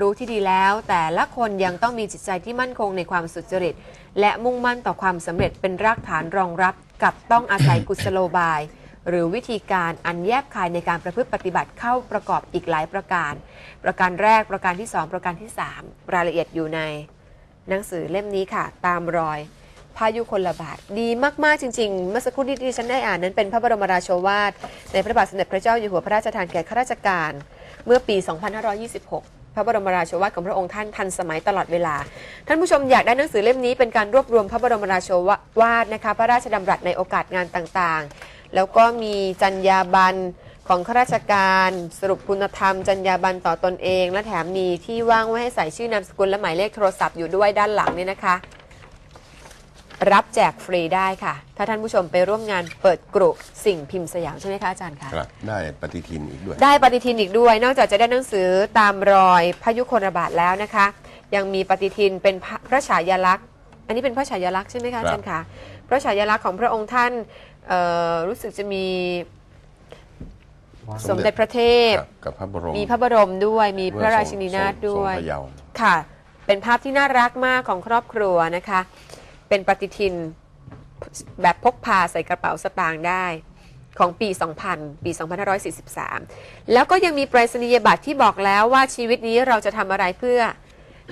รู้ที่ดีแล้ว แต่ละคนยังต้องมีจิตใจที่มั่นคงในความสุจริต และมุ่งมั่นต่อความสำเร็จเป็นรากฐานรองรับ กับต้องอาศัยกุศโลบาย หรือวิธีการอันแยบคายในการประพฤติปฏิบัติเข้าประกอบอีกหลายประการ ประการแรกประการที่ 2 ประการที่ 3 รายละเอียดอยู่ใน หนังสือเล่มนี้ค่ะ ตามรอย พายุคนละบาทดีมาก ๆ จริง ๆ เมื่อสักครู่ที่ดิฉันได้อ่านนั้นเป็นพระบรมราโชวาทในพระบาทสมเด็จพระเจ้าอยู่หัวพระราชทานแก่ข้าราชการ เมื่อปี 2526 พระบรมราโชวาทของพระองค์ท่านทันสมัยตลอดเวลา ท่านผู้ชมอยากได้หนังสือเล่มนี้เป็นการรวบรวมพระบรมราโชวาทนะคะพระราชดำรัสในโอกาสงานต่างๆ แล้วก็มีจรรยาบรรณของข้าราชการสรุปคุณธรรม จรรยาบรรณต่อตนเอง และแถมมีที่ว่างไว้ให้ใส่ชื่อนามสกุลและหมายเลขโทรศัพท์อยู่ด้วยด้านหลังเนี่ยนะคะ รับแจกฟรีได้ค่ะ ถ้าท่านผู้ชมไปร่วมงานเปิดกรุสิ่งพิมพ์สยามใช่ไหมคะอาจารย์คะ ครับได้ปฏิทินอีกด้วย ได้ปฏิทินอีกด้วย นอกจากจะได้หนังสือตามรอยพยุคลบาทแล้วนะคะ ยังมีปฏิทินเป็นพระพระฉายาลักษณ์ อันนี้เป็นพระฉายาลักษณ์ใช่ไหมคะอาจารย์คะ พระฉายาลักษณ์ของพระองค์ท่านเอ่อรู้สึกจะมีสมเด็จพระเทพครับกับพระบรมมีพระบรมด้วย มีพระราชินีนาถทรงด้วยทรงพระเยาว์ ค่ะ เป็นภาพที่น่ารักมากของครอบครัวนะคะ เป็นปฏิทินแบบพกพาใส่กระเป๋าสตางค์ได้ของปี 2000 ปี 2543 แล้วก็ยังมีไปรษณียบัตรที่บอกแล้วว่าชีวิตนี้เราจะทำอะไรเพื่อ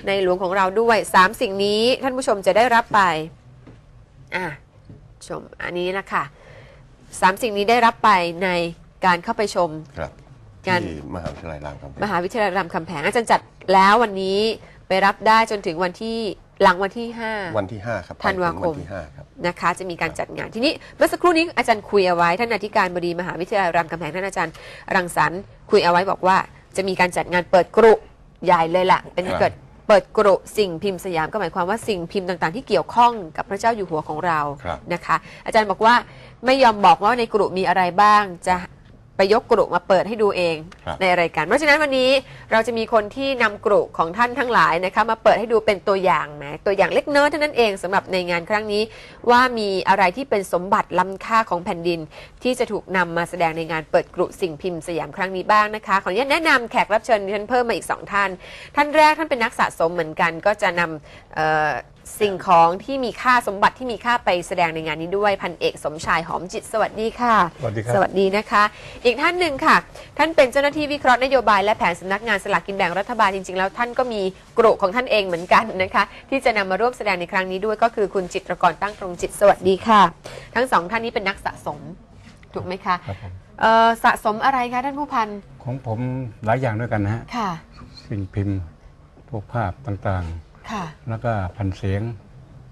ในหลวงของเราด้วย 3 สิ่งนี้ท่านผู้ชมจะได้รับไป อะ ชมอันนี้นะคะสามสิ่งนี้ได้รับไปในการเข้าไปชม ครับการที่มหาวิทยาลัยรามคำแหงมหาวิทยาลัยรามคำแหงอาจารย์จัดแล้ววันนี้ไปรับได้จนถึงวันที่ หลังวันที่ 5 วันที่ 5 ครับธันวาคม ไปถึงวันที่5ครับ นะคะ จะมีการจัดงานทีนี้เมื่อสักครู่นี้อาจารย์คุยเอาไว้ท่านอธิการบดีมหาวิทยาลัยรามคำแหงท่านอาจารย์รังสรรค์คุยเอาไว้บอกว่า จะมีการจัดงานเปิดกรุใหญ่เลยล่ะ เป็นครับ เกิดเปิดกรุสิ่งพิมพ์สยามก็หมายความว่าสิ่งพิมพ์ต่างๆ ที่เกี่ยวข้องกับพระเจ้าอยู่หัวของเรา ครับ นะคะอาจารย์บอกว่าไม่ยอมบอกว่าในกรุมีอะไรบ้างจะ ไปยกกรุมาเปิดให้ดูเองครับ ในรายการเพราะฉะนั้นวันนี้เราจะมีคนที่นำกรุของท่านทั้งหลายนะคะมาเปิดให้ดูเป็นตัวอย่างแหมตัวอย่างเล็กน้อยเท่านั้นเองสำหรับในงานครั้งนี้ ว่ามีอะไรที่เป็นสมบัติล้ำค่าของแผ่นดิน ที่จะถูกนำมาแสดงในงานเปิดกรุสิ่งพิมพ์สยามครั้งนี้บ้างนะคะขออนุญาตแนะนำแขกรับเชิญดิฉันเพิ่มมาอีกสองท่าน ท่านแรกท่านเป็นนักสะสมเหมือนกัน ก็จะนำเอ่อ สิ่งของที่มีค่าสมบัติที่มีค่าไปแสดงในงานนี้ด้วยพันเอกสมชายหอมจิตสวัสดีค่ะ สวัสดีครับสวัสดีนะคะ อีกท่านหนึ่งค่ะ ท่านเป็นเจ้าหน้าที่วิเคราะห์นโยบายและแผนสำนักงานสลากกินแบ่งรัฐบาลจริงๆ แล้วท่านก็มีกรุของท่านเองเหมือนกันนะคะ ที่จะนำมาร่วมแสดงในครั้งนี้ด้วยก็คือคุณจิตรกรตั้งตรงจิตสวัสดีค่ะ ทั้งสองท่านนี้เป็นนักสะสมถูกไหมคะครับผมเอ่อสะสมอะไรคะท่านผู้พันของผมหลายอย่างด้วยกันนะฮะค่ะ สิ่งพิมพ์พวกภาพต่าง ค่ะๆแล้วก็แผ่นเสียง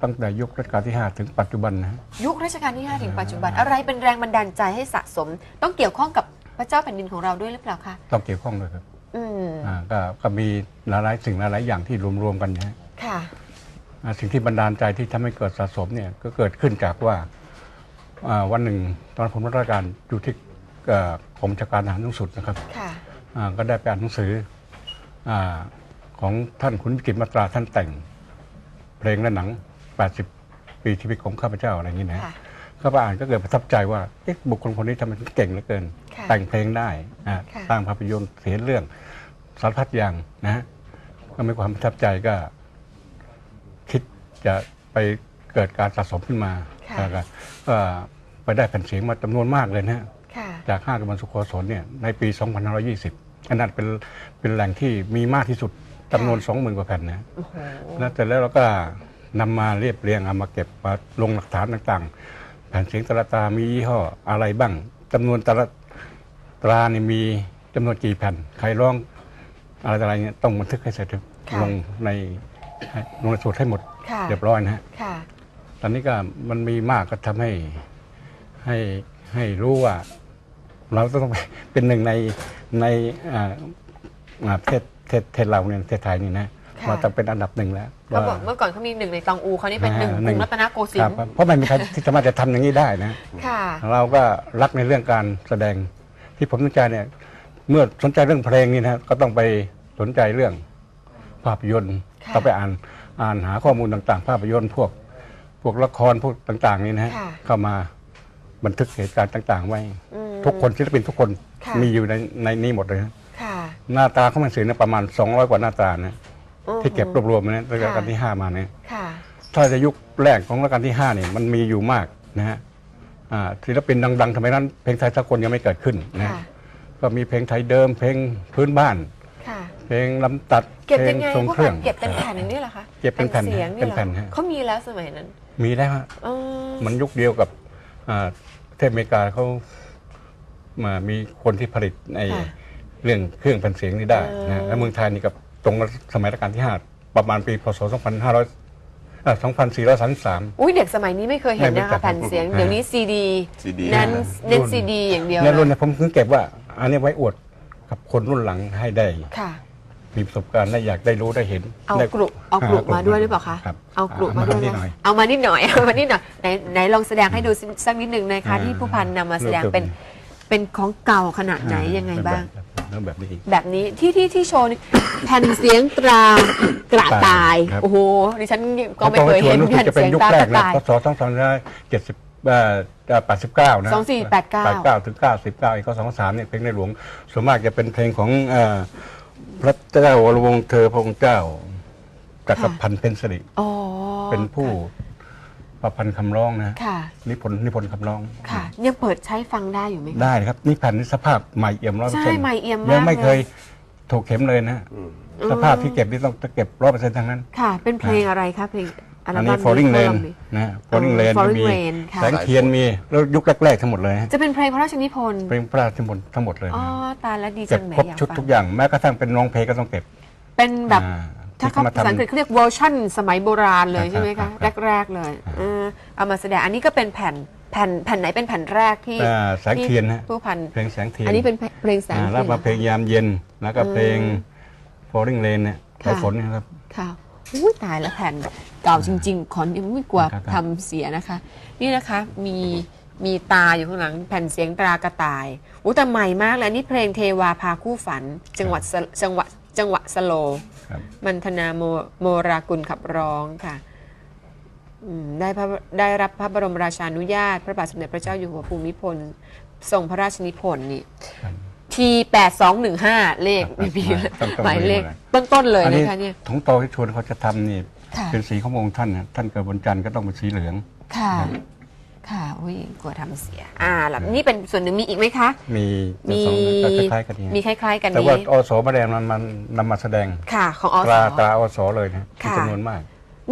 ตั้งแต่ยุครัชกาลที่ 5 ถึงปัจจุบันนะฮะ ยุครัชกาลที่ 5 ถึงปัจจุบัน อะไรเป็นแรงบันดาลใจให้สะสม ต้องเกี่ยวข้องกับพระเจ้าแผ่นดินของเราด้วยหรือเปล่าคะต้องเกี่ยวข้องด้วยครับอืมอ่าก็ก็มีหลายๆสิ่งหลายๆอย่างที่รวมๆกันนะฮะค่ะ อ่าสิ่งที่บันดาลใจที่ทำให้เกิดสะสมเนี่ยก็เกิดขึ้นจากว่าอ่าวันหนึ่งตอนผมรับราชการอยู่ที่เอ่อกรมจักรการทหารสูงสุดนะครับ ค่ะ อ่าก็ได้ไปอ่านหนังสืออา ของท่านคุณวิกิตมาตราท่านแต่ง เพลงและหนัง 80 ปีชีวิตของข้าพเจ้าอะไรอย่างนี้นะค่ะ ข้าพเจ้าอ่านก็เกิดประทับใจว่าเอ๊ะบุคคลคนนี้ทำไมถึงเก่งเหลือเกิน ค่ะแต่งเพลงได้อ่าค่ะ สร้างภาพยนตร์เสียเรื่องสารพัดอย่างนะฮะก็มีความประทับใจก็ คิดจะไปเกิดการสะสมขึ้นมาค่ะ แล้วก็ก็ไปได้แผ่นเสียงมาจำนวนมากเลยนะฮะ ค่ะ จากห้างกำมันสุโขสนเนี่ยในปี 2520 อันนั้นเป็นเป็นแหล่งที่มีมากที่สุด จำนวน20,000กว่าแผ่นนะโอ้โหแล้วแต่แล้วเราก็นำมาเรียบเรียงเอามาเก็บมาลงหลักฐานต่างๆ แผ่นเสียงแตละตรามียี่ห้ออะไรบ้างจำนวนแต่ละตราเนี่ยมีจำนวนกี่แผ่นใครร้องอะไรต่ออะไรเนี่ยต้องบันทึกให้เสร็จค่ะลงในลงในสูตรให้หมดค่ะเรียบร้อยนะฮะค่ะตอนนี้ก็มันมีมากก็ทำให้ให้ให้รู้ว่า เราต้องเป็นหนึ่งในในอ่าอ่าประเทศประ เทศประเทศเราเนี่ยประเทศไทยนี่นะค่ะว่าต้องเป็นอันดับหนึ่งแล้วเขาบอกเมื่อก่อนเขามีหนึ่งในตองอูเขานี่เป็นหนึ่งอ่ากหรุนึ่งงรัตนโกสิคนรับทร์เพราะไม่มีใครที่สามารถจะทำอย่างนี้ได้นะ ค่ะ เราก็รักในเรื่องการแสดงที่ผมสนใจเนี่ย เมื่อสนใจเรื่องเพลงนี่นะก็ต้องไปสนใจเรื่องภาพยนตร์ค่ะต้องไปอ่านอ่านหาข้อมูลต่างๆ ภาพยนตร์พวก พวกละครพวกต่าง ๆ นี่นะฮะค่ะ เข้ามาบันทึกเหตุการณ์ต่าง ๆ ไว้ อืม ทุกคนศิลปินทุกคนค่ะ มีอยู่ในในนี้หมดเลยนะค่ะ หน้าตาเขามันสื่อเนี่ยประมาณ 200 กว่าหน้าตานะที่เก็บรวบรวมมาเนี่ยตั้งแต่รัชกาลที่ 5 มาเนี่ยค่ะ ถ้าจะยุคแรกของรัชกาลที่5เนี่ยมันมีอยู่มากนะฮะอ่าศิลปินดังๆทำไมนั้นเพลงไทยสากลยังไม่เกิดขึ้นนะค่ะ ฮะก็มีเพลงไทยเดิม เพลงพื้นบ้าน ค่ะ เพลงลำตัดเก็บเพลยังงไงทรงพวกเครื่องเก็บเป็นแผ่นอย่างนี้เหรอคะเก็บเป็นแผ่นเสียงนี่เป็นเหรอแผ่นฮะ เขามีแล้วสมัยนั้นมีแล้วฮะ อ๋อมันยุคเดียวกับอ่าประเทศอเมริกาเขามามีคนที่ผลิตไอ้ค่ะ เรื่องเครื่องแผ่นเสียงนี่ได้เออนะแล้วเมืองไทยนี่กับตรงกับสมัยรัชกาลที่ 5 ประมาณปีพศ 2500เอ่อ2433 อุ้ยเด็กสมัยนี้ไม่เคยเห็นไม่นะรู้จัคะก แผ่นเสียงอ่าเดี๋ยวนี้ซีดี CD นั้นรุ่นเน้นซีดีอย่างเดียวในรุ่นเลยเนี่ยผมถึงเก็บว่า อันนี้ไว้อวดกับคนรุ่นหลังให้ได้ ค่ะ มีประสบการณ์ได้อยากได้รู้ได้เห็นเอาได้กลุเอากลุมาด้วยหรือเปล่าคะครับเอากลุมาด้วยนิดไหหน่อย เอามานิดหน่อย เอามานิดหน่อยไหนไหนลองแสดงให้ดูสักนิดหนึ่งนะคะอ่าที่ผู้พันนำมาแสดงรูปเป็นเป็นของเก่าขนาดไหนยังไงบ้างเรื่องแบบนี้ แบบนี้ที่ที่ที่โชว์นี่ แผ่นเสียงตรากระต่าย ครับ โอ้โหดิฉันก็ไม่เคยเห็นรู้สึแผ่กนจะเป็เสีนยงยุคตาแรกกระนะต่าย พศ2570เอ่อเอ่อ89 นะ2489 89ถึง99อีกก็23เนี่ยเพลงในหลวงส่วนมากจะเป็นเพลงของเอ่อพระเจ้าวรวงศ์เธอพระองค์เจ้าจักรพันธ์เพ็ญสิริอ๋อเป็นผู้ ประพันธ์คำร้องนะค่ะ นิพนธ์นิพนธ์คำร้องค่ะ ยังเปิดใช้ฟังได้อยู่ไหมคะ ได้ครับนี่แผ่นนี้สภาพใหม่เอี่ยมร้อยเปอร์ใช่เซ็นต์ใหม่เอี่ยมมากยังไม่เคยเลยถูกเข็มเลยนะสภาพที่เก็บนี่ต้องจะเก็บร้อยเปอร์เซ็นต์ทั้งนั้น ค่ะ เป็นเพลงอะไรคะเพลงอัลอันบั้นี้ม Falling นี้ Rain นี้นะ Falling เออ Rain Falling มี Rain ค่ะ แสงเทียนมีแล้วยุคแรกๆทั้งหมดเลยฮะจะเป็นเพลงพระราชนิพนธ์เพลงพระราชนิพนธ์ทั้งหมดเลยอ๋อนะตายแล้วดีเก็จับงแหมครบอยากชุดฟัทุกอย่างแม้กระทั่งเป็นร้องเพลงก็ต้องเก็บ เป็นแบบอ่ ถ้าเขาที่ภาษาอังกฤษเขาเรียกเวอร์ชันสมัยโบราณเลยใช่ไหมครัคะบครับแรก ๆ เลยเออเอามาแสดงอันนี้ก็เป็นแผ่นแผ่นแผ่นไหนเป็นแผ่นแรกที่อ่าแสงเทียนฮะที่ผู้พันเพลงแสงเทียนอันนี้เป็นเพลงแสงอ่าเทียนแล้วมาเพลงยามเย็นแล้วก็เพลงอืม Falling Rain เนี่ยค่ะสายฝนเนะครับค่ะอุ้ยตายแล้วแผ่นเก่าจริง ๆ ขอยังไม่กลัวครับครับทำเสียนะคะ นี่นะคะมีมีตาอยู่ข้างหลังแผ่นเสียงตรากระต่ายอู้แต่ใหม่มากเลยอันนี่เพลงเทวาพาคู่ฝัน จังหวัดสจังหวะ จังหวะสโลครับมันธนาโมโมรากุลขับร้องค่ะอืมได้พระได้รับพระบรมราชานุญาต พระบาทสมเด็จพระเจ้าอยู่หัวภูมิพลทรงพระราชนิพนธ์นี่ครับทีแปดสองหนึ่งห้าเลขครับมีต้องต้องหมายเลขดูเลยต้นๆเลยอันนี้นะคะเนี่ยถุงโตที่ชวนเขาจะทำนี่ค่ะเป็นสีของพระองค์ท่านนะท่านเกิดบนจันทร์ก็ต้องเป็นสีเหลืองค่ะ ค่ะอุ้ยกลัวทำเสีย อ่าแล้วนี่เป็นส่วนหนึ่งมีอีกไหมคะ มีมีสองก็คล้ายๆกันนี่มีคล้าย ๆ กันแต่ว่านี้อสมาแดงมันมันนำมาแสดงค่ะ ของอตส ราตราอสเลยนะมีค่ะ จำนวนมาก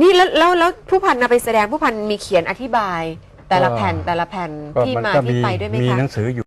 นี่แล้วแล้วแล้วผู้พันนำไปแสดงผู้พันมีเขียนอธิบาย แต่ละแผ่นแต่ละแผ่นก็ที่มันมาก็ที่มีไปด้วยไหมมีคะ หนังสืออยู่